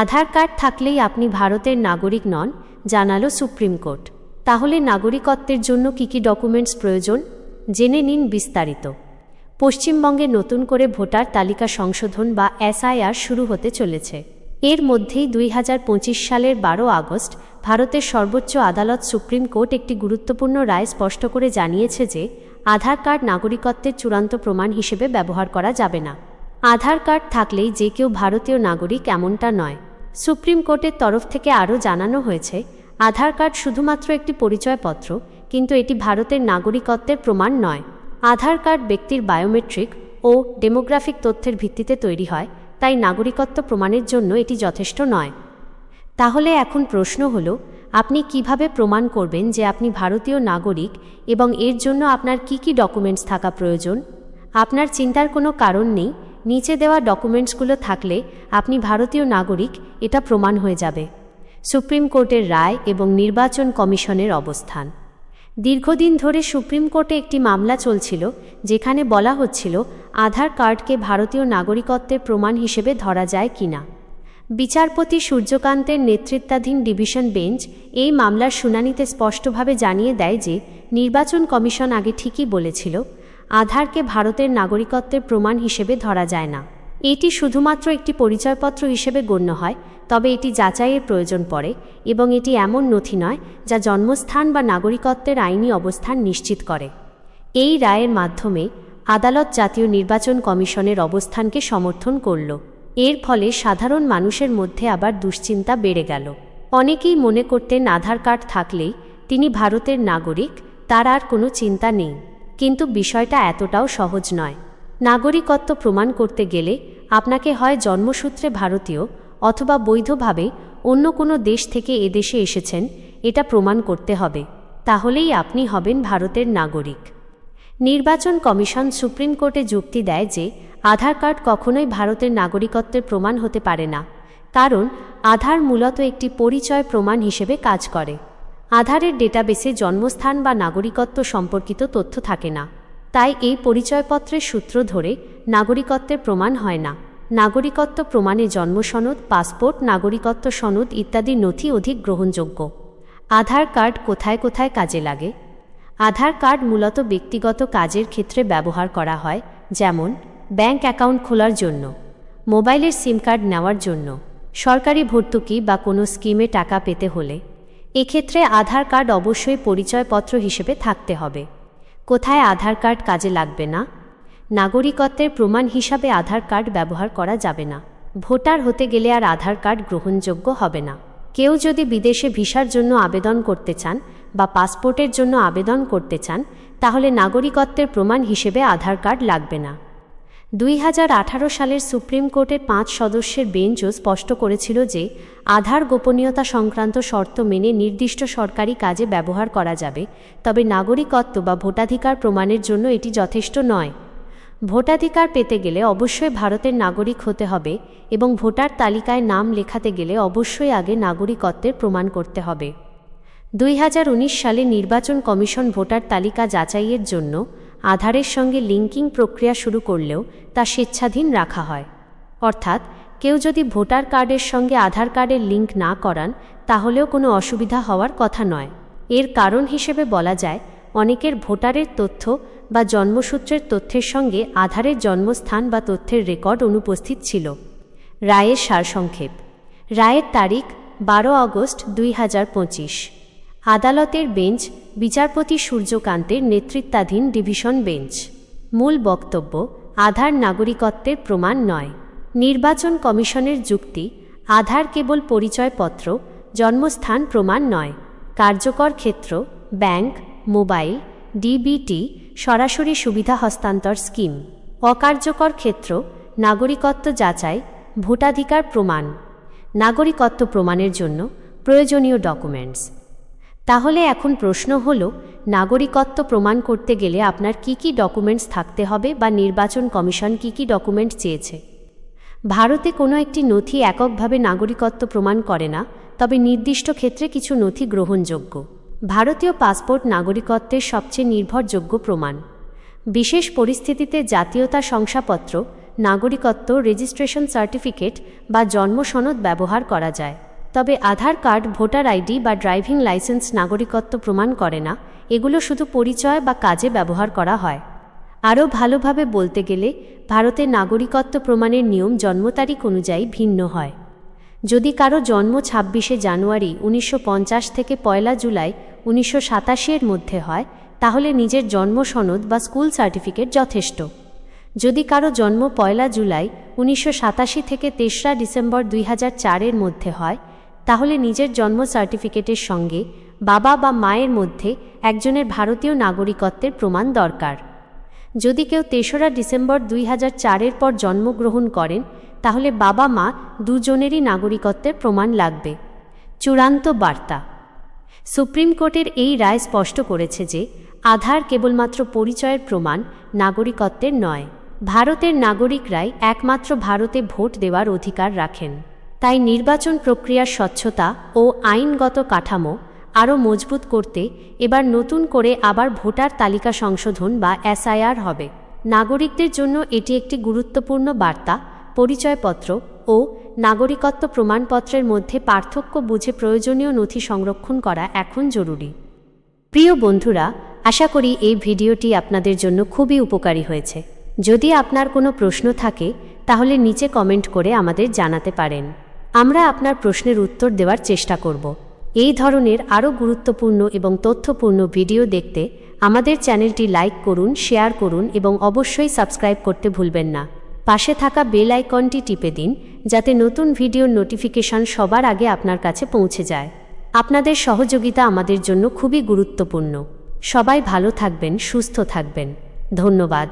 আধার card থাকলেই আপনি ভারতের নাগরিক নন, জানালো সুপ্রিম কোর্ট। তাহলে নাগরিকত্বের জন্য কি কি ডকুমেন্টস প্রয়োজন? জেনে নিন বিস্তারিত। পশ্চিমবঙ্গে নতুন করে ভোটার তালিকা সংশোধন বা এসআইআর শুরু হতে চলেছে। এর মধ্যেই দুই হাজার পঁচিশ সালের বারো আগস্ট ভারতের সর্বোচ্চ আদালত সুপ্রিম কোর্ট একটি গুরুত্বপূর্ণ রায় স্পষ্ট করে জানিয়েছে যে, আধার কার্ড নাগরিকত্বের চূড়ান্ত প্রমাণ হিসেবে ব্যবহার করা যাবে না। আধার কার্ড থাকলেই যে কেউ ভারতীয় নাগরিক এমনটা নয়। সুপ্রিম কোর্টের তরফ থেকে আরও জানানো হয়েছে, আধার কার্ড শুধুমাত্র একটি পরিচয়পত্র, কিন্তু এটি ভারতের নাগরিকত্বের প্রমাণ নয়। আধার কার্ড ব্যক্তির বায়োমেট্রিক ও ডেমোগ্রাফিক তথ্যের ভিত্তিতে তৈরি হয়, তাই নাগরিকত্ব প্রমাণের জন্য এটি যথেষ্ট নয়। তাহলে এখন প্রশ্ন হল, আপনি কীভাবে প্রমাণ করবেন যে আপনি ভারতীয় নাগরিক এবং এর জন্য আপনার কি কি ডকুমেন্টস থাকা প্রয়োজন? আপনার চিন্তার কোনো কারণ নেই নিচে দেওয়া ডকুমেন্টসগুলো থাকলে আপনি ভারতীয় নাগরিক, এটা প্রমাণ হয়ে যাবে। সুপ্রিম কোর্টের রায় এবং নির্বাচন কমিশনের অবস্থান। দীর্ঘদিন ধরে সুপ্রিম কোর্টে একটি মামলা চলছিল, যেখানে বলা হচ্ছিল আধার কার্ডকে ভারতীয় নাগরিকত্বের প্রমাণ হিসেবে ধরা যায় কিনা। বিচারপতি সূর্যকান্তের নেতৃত্বাধীন ডিভিশন বেঞ্চ এই মামলার শুনানিতে স্পষ্টভাবে জানিয়ে দেয় যে, নির্বাচন কমিশন আগে ঠিকই বলেছিল আধারকে ভারতের নাগরিকত্বের প্রমাণ হিসেবে ধরা যায় না। এটি শুধুমাত্র একটি পরিচয়পত্র হিসেবে গণ্য হয়, তবে এটি যাচাইয়ের প্রয়োজন পড়ে এবং এটি এমন নথি নয় যা জন্মস্থান বা নাগরিকত্বের আইনি অবস্থান নিশ্চিত করে। এই রায়ের মাধ্যমে আদালত জাতীয় নির্বাচন কমিশনের অবস্থানকে সমর্থন করল। এর ফলে সাধারণ মানুষের মধ্যে আবার দুশ্চিন্তা বেড়ে গেল। অনেকেই মনে করতেন আধার কার্ড থাকলেই তিনি ভারতের নাগরিক, তার আর কোনো চিন্তা নেই। কিন্তু বিষয়টা এতটাও সহজ নয়। নাগরিকত্ব প্রমাণ করতে গেলে আপনাকে হয় জন্মসূত্রে ভারতীয় অথবা বৈধভাবে অন্য কোনো দেশ থেকে এদেশে এসেছেন, এটা প্রমাণ করতে হবে। তাহলেই আপনি হবেন ভারতের নাগরিক। নির্বাচন কমিশন সুপ্রিম কোর্টে যুক্তি দেয় যে, আধার কার্ড কখনোই ভারতের নাগরিকত্বের প্রমাণ হতে পারে না, কারণ আধার মূলত একটি পরিচয় প্রমাণ হিসেবে কাজ করে। আধারের ডেটাবেসে জন্মস্থান বা নাগরিকত্ব সম্পর্কিত তথ্য থাকে না। তাই এই পরিচয়পত্রের সূত্র ধরে নাগরিকত্বের প্রমাণ হয় না। নাগরিকত্ব প্রমাণে জন্মসনদ পাসপোর্ট, নাগরিকত্ব সনদ ইত্যাদি নথি অধিক গ্রহণযোগ্য। আধার কার্ড কোথায় কোথায় কাজে লাগে? আধার কার্ড মূলত ব্যক্তিগত কাজের ক্ষেত্রে ব্যবহার করা হয়, যেমন ব্যাংক অ্যাকাউন্ট খোলার জন্য, মোবাইলের সিম কার্ড নেওয়ার জন্য, সরকারি ভর্তুকি বা কোনো স্কিমে টাকা পেতে হলে। এক্ষেত্রে আধার কার্ড অবশ্যই পরিচয়পত্র হিসেবে থাকতে হবে। কোথায় আধার কার্ড কাজে লাগবে না? নাগরিকত্বের প্রমাণ হিসাবে আধার কার্ড ব্যবহার করা যাবে না। ভোটার হতে গেলে আর আধার কার্ড গ্রহণযোগ্য হবে না। কেউ যদি বিদেশে ভিসার জন্য আবেদন করতে চান বা পাসপোর্টের জন্য আবেদন করতে চান, তাহলে নাগরিকত্বের প্রমাণ হিসেবে আধার কার্ড লাগবে না। দুই হাজার আঠারো সালের সুপ্রিম কোর্টের পাঁচ সদস্যের বেঞ্চও স্পষ্ট করেছিল যে আধার গোপনীয়তা সংক্রান্ত শর্ত মেনে নির্দিষ্ট সরকারি কাজে ব্যবহার করা যাবে, তবে নাগরিকত্ব বা ভোটাধিকার প্রমাণের জন্য এটি যথেষ্ট নয়। ভোটাধিকার পেতে গেলে অবশ্যই ভারতের নাগরিক হতে হবে এবং ভোটার তালিকায় নাম লেখাতে গেলে অবশ্যই আগে নাগরিকত্বের প্রমাণ করতে হবে। দুই হাজার উনিশ সালে নির্বাচন কমিশন ভোটার তালিকা যাচাইয়ের জন্য আধারের সঙ্গে লিঙ্কিং প্রক্রিয়া শুরু করলেও তা স্বেচ্ছাধীন রাখা হয়। অর্থাৎ কেউ যদি ভোটার কার্ডের সঙ্গে আধার কার্ডের লিঙ্ক না করান, তাহলেও কোনো অসুবিধা হওয়ার কথা নয়। এর কারণ হিসেবে বলা যায়, অনেকের ভোটারের তথ্য বা জন্মসূত্রের তথ্যের সঙ্গে আধারের জন্মস্থান বা তথ্যের রেকর্ড অনুপস্থিত ছিল। রায়ের সারসংক্ষেপ। রায়ের তারিখ, বারো আগস্ট দুই হাজার পঁচিশ। আদালতের বেঞ্চ, বিচারপতি সূর্যকান্তের নেতৃত্বাধীন ডিভিশন বেঞ্চ। মূল বক্তব্য, আধার নাগরিকত্বের প্রমাণ নয়। নির্বাচন কমিশনের যুক্তি, আধার কেবল পরিচয়পত্র, জন্মস্থান প্রমাণ নয়। কার্যকর ক্ষেত্র, ব্যাংক, মোবাইল ডিবিটি সরাসরি সুবিধা হস্তান্তর স্কিম। অকার্যকর ক্ষেত্র, নাগরিকত্ব যাচাই, ভোটাধিকার প্রমাণ। নাগরিকত্ব প্রমাণের জন্য প্রয়োজনীয় ডকুমেন্টস। তাহলে এখন প্রশ্ন হল, নাগরিকত্ব প্রমাণ করতে গেলে আপনার কি কি ডকুমেন্টস থাকতে হবে বা নির্বাচন কমিশন কি কি ডকুমেন্ট চেয়েছে? ভারতে কোনো একটি নথি এককভাবে নাগরিকত্ব প্রমাণ করে না, তবে নির্দিষ্ট ক্ষেত্রে কিছু নথি গ্রহণযোগ্য। ভারতীয় পাসপোর্ট নাগরিকত্বের সবচেয়ে নির্ভরযোগ্য প্রমাণ। বিশেষ পরিস্থিতিতে জাতীয়তা শংসাপত্র, নাগরিকত্ব, রেজিস্ট্রেশন সার্টিফিকেট বা জন্ম সনদ ব্যবহার করা যায়। তবে আধার কার্ড, ভোটার আইডি বা ড্রাইভিং লাইসেন্স নাগরিকত্ব প্রমাণ করে না। এগুলো শুধু পরিচয় বা কাজে ব্যবহার করা হয়। আরও ভালোভাবে বলতে গেলে, ভারতের নাগরিকত্ব প্রমাণের নিয়ম জন্ম তারিখ অনুযায়ী ভিন্ন হয়। যদি কারও জন্ম ছাব্বিশে জানুয়ারি উনিশশো পঞ্চাশ থেকে পয়লা জুলাই উনিশশো এর মধ্যে হয়, তাহলে নিজের জন্ম সনদ বা স্কুল সার্টিফিকেট যথেষ্ট। যদি কারও জন্ম পয়লা জুলাই উনিশশো সাতাশি থেকে তেসরা ডিসেম্বর দুই এর মধ্যে হয় তাহলে নিজের জন্ম সার্টিফিকেটের সঙ্গে বাবা বা মায়ের মধ্যে একজনের ভারতীয় নাগরিকত্বের প্রমাণ দরকার। যদি কেউ তেসরা ডিসেম্বর দুই হাজার চারের পর জন্মগ্রহণ করেন, তাহলে বাবা মা দুজনেরই নাগরিকত্বের প্রমাণ লাগবে। চূড়ান্ত বার্তা। সুপ্রিম কোর্টের এই রায় স্পষ্ট করেছে যে, আধার কেবলমাত্র পরিচয়ের প্রমাণ, নাগরিকত্বের নয়। ভারতের নাগরিকরাই একমাত্র ভারতে ভোট দেওয়ার অধিকার রাখেন। তাই নির্বাচন প্রক্রিয়ার স্বচ্ছতা ও আইনগত কাঠামো আরও মজবুত করতে এবার নতুন করে আবার ভোটার তালিকা সংশোধন বা এসআইআর হবে। নাগরিকদের জন্য এটি একটি গুরুত্বপূর্ণ বার্তা, পরিচয়পত্র ও নাগরিকত্ব প্রমাণপত্রের মধ্যে পার্থক্য বুঝে প্রয়োজনীয় নথি সংরক্ষণ করা এখন জরুরি। প্রিয় বন্ধুরা, আশা করি এই ভিডিওটি আপনাদের জন্য খুবই উপকারী হয়েছে। যদি আপনার কোনো প্রশ্ন থাকে, তাহলে নিচে কমেন্ট করে আমাদের জানাতে পারেন। আমরা আপনার প্রশ্নের উত্তর দেওয়ার চেষ্টা করব। এই ধরনের আরও গুরুত্বপূর্ণ এবং তথ্যপূর্ণ ভিডিও দেখতে আমাদের চ্যানেলটি লাইক করুন, শেয়ার করুন এবং অবশ্যই সাবস্ক্রাইব করতে ভুলবেন না। পাশে থাকা বেল আইকনটি টিপে দিন, যাতে নতুন ভিডিওর নোটিফিকেশন সবার আগে আপনার কাছে পৌঁছে যায়। আপনাদের সহযোগিতা আমাদের জন্য খুবই গুরুত্বপূর্ণ। সবাই ভালো থাকবেন, সুস্থ থাকবেন। ধন্যবাদ।